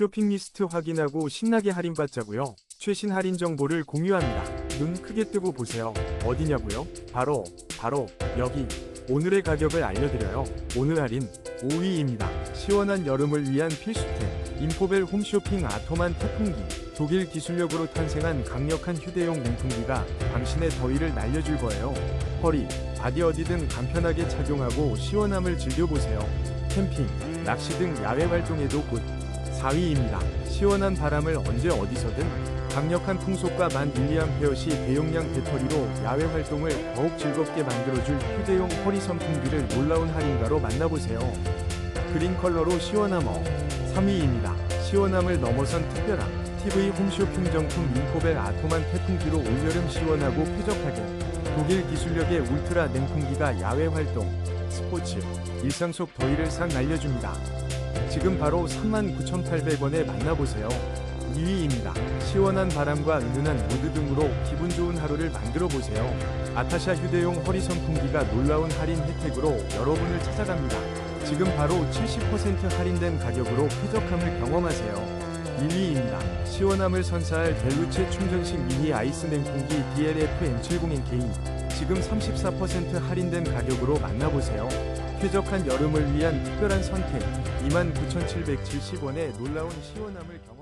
쇼핑 리스트 확인하고 신나게 할인받자고요. 최신 할인 정보를 공유합니다. 눈 크게 뜨고 보세요. 어디냐고요? 바로 바로 여기. 오늘의 가격을 알려드려요. 오늘 할인 5위입니다. 시원한 여름을 위한 필수템. 인포벨 홈쇼핑 아토만 태풍기. 독일 기술력으로 탄생한 강력한 휴대용 냉풍기가 당신의 더위를 날려줄 거예요. 허리, 바디 어디든 간편하게 착용하고 시원함을 즐겨보세요. 캠핑, 낚시 등 야외 활동에도 굿. 4위입니다. 시원한 바람을 언제 어디서든 강력한 풍속과 만 밀리암페어시 대용량 배터리로 야외 활동을 더욱 즐겁게 만들어줄 휴대용 허리 선풍기를 놀라운 할인가로 만나보세요. 그린 컬러로 시원함어 3위입니다. 시원함을 넘어선 특별함 TV 홈쇼핑 정품 인코벨 아토만 태풍기로 올여름 시원하고 쾌적하게 독일 기술력의 울트라 냉풍기가 야외 활동, 스포츠, 일상 속 더위를 싹 날려줍니다. 지금 바로 39,800원에 만나보세요. 2위입니다. 시원한 바람과 은은한 무드 등으로 기분 좋은 하루를 만들어 보세요. 아타샤 휴대용 허리 선풍기가 놀라운 할인 혜택으로 여러분을 찾아갑니다. 지금 바로 70% 할인된 가격으로 쾌적함을 경험하세요. 1위입니다. 시원함을 선사할 벨루체 충전식 미니 아이스 냉풍기 DLF M70NK 지금 34% 할인된 가격으로 만나보세요. 쾌적한 여름을 위한 특별한 선택 29,770원의 놀라운 시원함을 경험